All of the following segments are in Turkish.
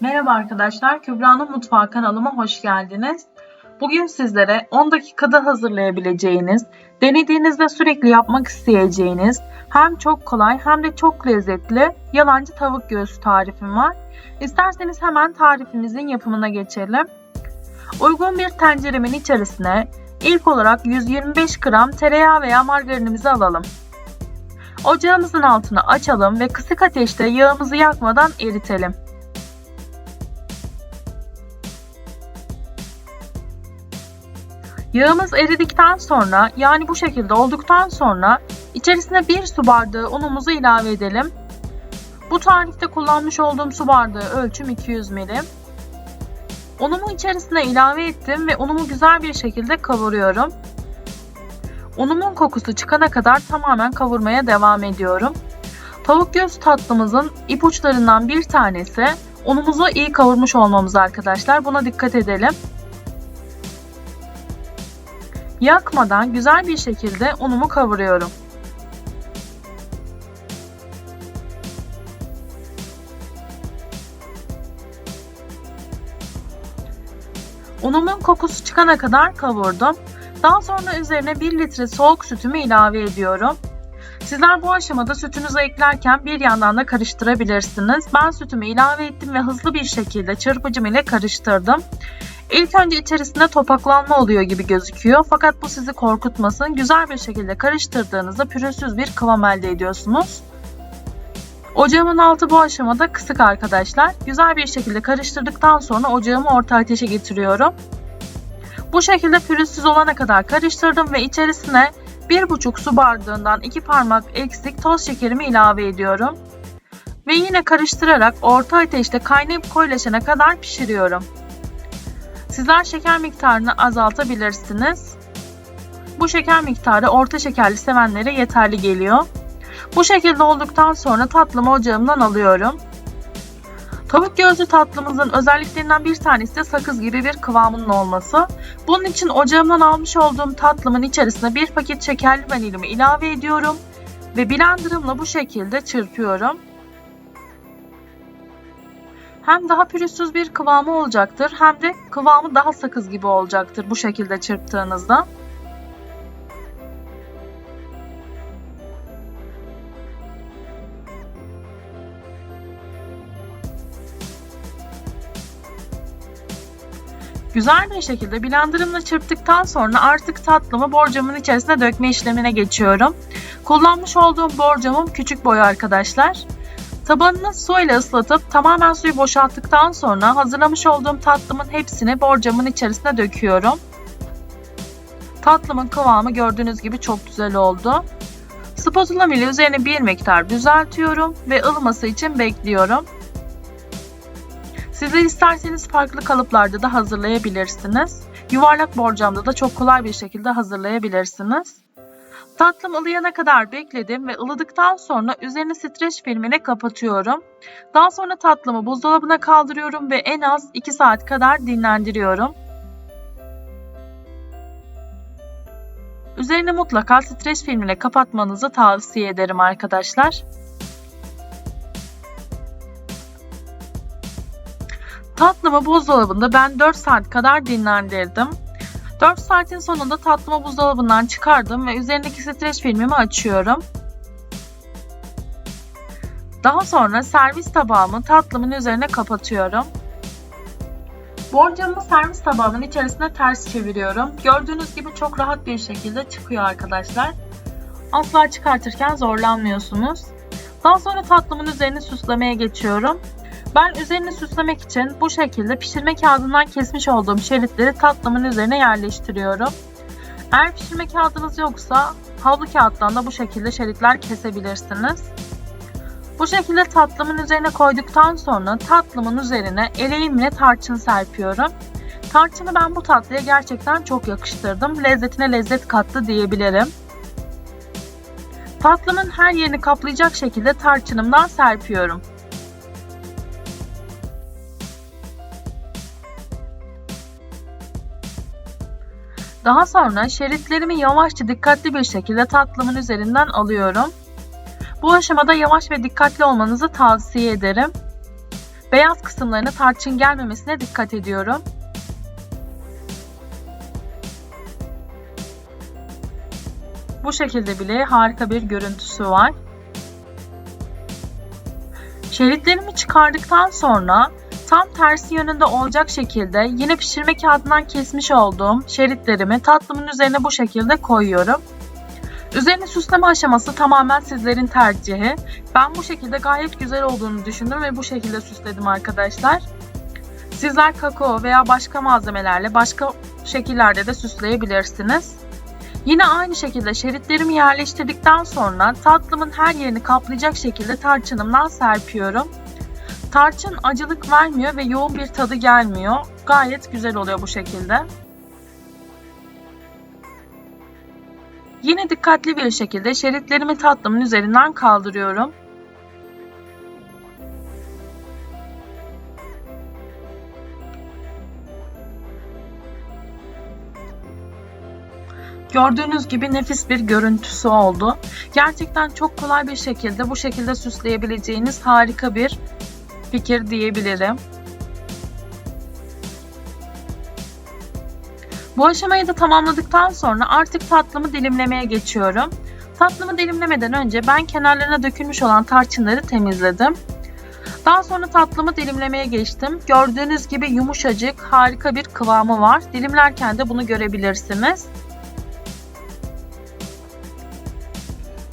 Merhaba arkadaşlar, Kübra'nın Mutfağı kanalıma hoş geldiniz. Bugün sizlere 10 dakikada hazırlayabileceğiniz, denediğinizde sürekli yapmak isteyeceğiniz, hem çok kolay hem de çok lezzetli yalancı tavuk göğsü tarifim var. İsterseniz hemen tarifimizin yapımına geçelim. Uygun bir tenceremin içerisine ilk olarak 125 gram tereyağı veya margarinimizi alalım. Ocağımızın altını açalım ve kısık ateşte yağımızı yakmadan eritelim. Yağımız eridikten sonra yani bu şekilde olduktan sonra içerisine 1 su bardağı unumuzu ilave edelim. Bu tarifte kullanmış olduğum su bardağı ölçüm 200 ml. Unumu içerisine ilave ettim ve unumu güzel bir şekilde kavuruyorum. Unumun kokusu çıkana kadar tamamen kavurmaya devam ediyorum. Tavuk göğsü tatlımızın ipuçlarından bir tanesi unumuzu iyi kavurmuş olmamız arkadaşlar. Buna dikkat edelim. Yakmadan güzel bir şekilde unumu kavuruyorum. Unumun kokusu çıkana kadar kavurdum. Daha sonra üzerine 1 litre soğuk sütümü ilave ediyorum. Sizler bu aşamada sütünüzü eklerken bir yandan da karıştırabilirsiniz. Ben sütümü ilave ettim ve hızlı bir şekilde çırpıcım ile karıştırdım. İlk önce içerisinde topaklanma oluyor gibi gözüküyor fakat bu sizi korkutmasın. Güzel bir şekilde karıştırdığınızda pürüzsüz bir kıvam elde ediyorsunuz. Ocağımın altı bu aşamada kısık arkadaşlar. Güzel bir şekilde karıştırdıktan sonra ocağımı orta ateşe getiriyorum. Bu şekilde pürüzsüz olana kadar karıştırdım ve içerisine 1,5 su bardağından 2 parmak eksik toz şekerimi ilave ediyorum. Ve yine karıştırarak orta ateşte kaynayıp koyulaşana kadar pişiriyorum. Sizler şeker miktarını azaltabilirsiniz. Bu şeker miktarı orta şekerli sevenlere yeterli geliyor. Bu şekilde olduktan sonra tatlımı ocağımdan alıyorum. Tavuk göğsü tatlımızın özelliklerinden bir tanesi de sakız gibi bir kıvamının olması. Bunun için ocağımdan almış olduğum tatlımın içerisine bir paket şekerli vanilimi ilave ediyorum ve blenderımla bu şekilde çırpıyorum. Hem daha pürüzsüz bir kıvamı olacaktır hem de kıvamı daha sakız gibi olacaktır bu şekilde çırptığınızda. Güzel bir şekilde blenderımla çırptıktan sonra artık tatlımı borcamın içerisine dökme işlemine geçiyorum. Kullanmış olduğum borcamım küçük boy arkadaşlar. Tabanını su ile ıslatıp tamamen suyu boşalttıktan sonra hazırlamış olduğum tatlımın hepsini borcamın içerisine döküyorum. Tatlımın kıvamı gördüğünüz gibi çok güzel oldu. Spatula ile üzerine bir miktar düzeltiyorum ve ılıması için bekliyorum. Sizler isterseniz farklı kalıplarda da hazırlayabilirsiniz. Yuvarlak borcamda da çok kolay bir şekilde hazırlayabilirsiniz. Tatlım ılıyana kadar bekledim ve ılıdıktan sonra üzerini streç filmine kapatıyorum. Daha sonra tatlımı buzdolabına kaldırıyorum ve en az 2 saat kadar dinlendiriyorum. Üzerini mutlaka streç filmine kapatmanızı tavsiye ederim arkadaşlar. Tatlımı buzdolabında ben 4 saat kadar dinlendirdim. 4 saatin sonunda tatlımı buzdolabından çıkardım ve üzerindeki streç filmimi açıyorum. Daha sonra servis tabağımı tatlımın üzerine kapatıyorum. Borcamımı servis tabağımın içerisine ters çeviriyorum. Gördüğünüz gibi çok rahat bir şekilde çıkıyor arkadaşlar. Asla çıkartırken zorlanmıyorsunuz. Daha sonra tatlımın üzerini süslemeye geçiyorum. Ben üzerini süslemek için bu şekilde pişirme kağıdından kesmiş olduğum şeritleri tatlımın üzerine yerleştiriyorum. Eğer pişirme kağıdınız yoksa havlu kağıttan da bu şekilde şeritler kesebilirsiniz. Bu şekilde tatlımın üzerine koyduktan sonra tatlımın üzerine eleğimle tarçın serpiyorum. Tarçını ben bu tatlıya gerçekten çok yakıştırdım. Lezzetine lezzet kattı diyebilirim. Tatlımın her yerini kaplayacak şekilde tarçınımdan serpiyorum. Daha sonra şeritlerimi yavaşça dikkatli bir şekilde tatlımın üzerinden alıyorum. Bu aşamada yavaş ve dikkatli olmanızı tavsiye ederim. Beyaz kısımlarına tarçın gelmemesine dikkat ediyorum. Bu şekilde bile harika bir görüntüsü var. Şeritlerimi çıkardıktan sonra tam tersi yönünde olacak şekilde yine pişirme kağıdından kesmiş olduğum şeritlerimi tatlımın üzerine bu şekilde koyuyorum. Üzerine süsleme aşaması tamamen sizlerin tercihi. Ben bu şekilde gayet güzel olduğunu düşündüm ve bu şekilde süsledim arkadaşlar. Sizler kakao veya başka malzemelerle başka şekillerde de süsleyebilirsiniz. Yine aynı şekilde şeritlerimi yerleştirdikten sonra tatlımın her yerini kaplayacak şekilde tarçınımdan serpiyorum. Tarçın acılık vermiyor ve yoğun bir tadı gelmiyor. Gayet güzel oluyor bu şekilde. Yine dikkatli bir şekilde şeritlerimi tatlımın üzerinden kaldırıyorum. Gördüğünüz gibi nefis bir görüntüsü oldu. Gerçekten çok kolay bir şekilde bu şekilde süsleyebileceğiniz harika bir fikir diyebilirim. Bu aşamayı da tamamladıktan sonra artık tatlımı dilimlemeye geçiyorum. Tatlımı dilimlemeden önce ben kenarlarına dökülmüş olan tarçınları temizledim. Daha sonra tatlımı dilimlemeye geçtim. Gördüğünüz gibi yumuşacık, harika bir kıvamı var. Dilimlerken de bunu görebilirsiniz.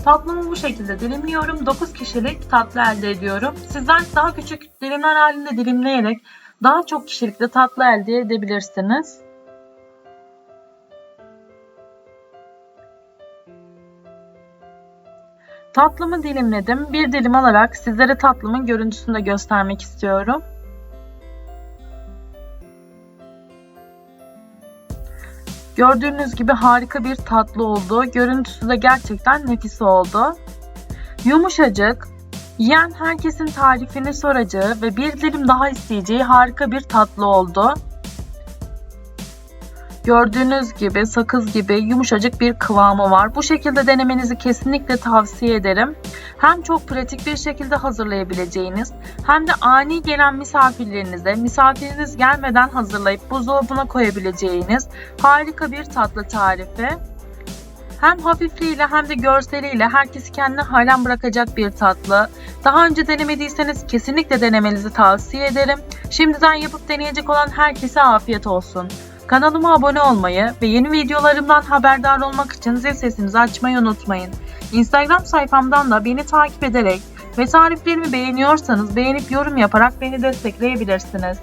Tatlımı bu şekilde dilimliyorum. 9 kişilik tatlı elde ediyorum. Sizler daha küçük dilimler halinde dilimleyerek daha çok kişilikte tatlı elde edebilirsiniz. Tatlımı dilimledim. Bir dilim alarak sizlere tatlımın görüntüsünü de göstermek istiyorum. Gördüğünüz gibi harika bir tatlı oldu. Görüntüsü de gerçekten nefis oldu. Yumuşacık, yiyen herkesin tarifini soracağı ve bir dilim daha isteyeceği harika bir tatlı oldu. Gördüğünüz gibi sakız gibi yumuşacık bir kıvamı var. Bu şekilde denemenizi kesinlikle tavsiye ederim. Hem çok pratik bir şekilde hazırlayabileceğiniz hem de ani gelen misafirlerinize misafiriniz gelmeden hazırlayıp buzdolabına koyabileceğiniz harika bir tatlı tarifi. Hem hafifliğiyle hem de görseliyle herkesi kendine halen bırakacak bir tatlı. Daha önce denemediyseniz kesinlikle denemenizi tavsiye ederim. Şimdiden yapıp deneyecek olan herkese afiyet olsun. Kanalıma abone olmayı ve yeni videolarımdan haberdar olmak için zil sesinizi açmayı unutmayın. Instagram sayfamdan da beni takip ederek ve tariflerimi beğeniyorsanız beğenip yorum yaparak beni destekleyebilirsiniz.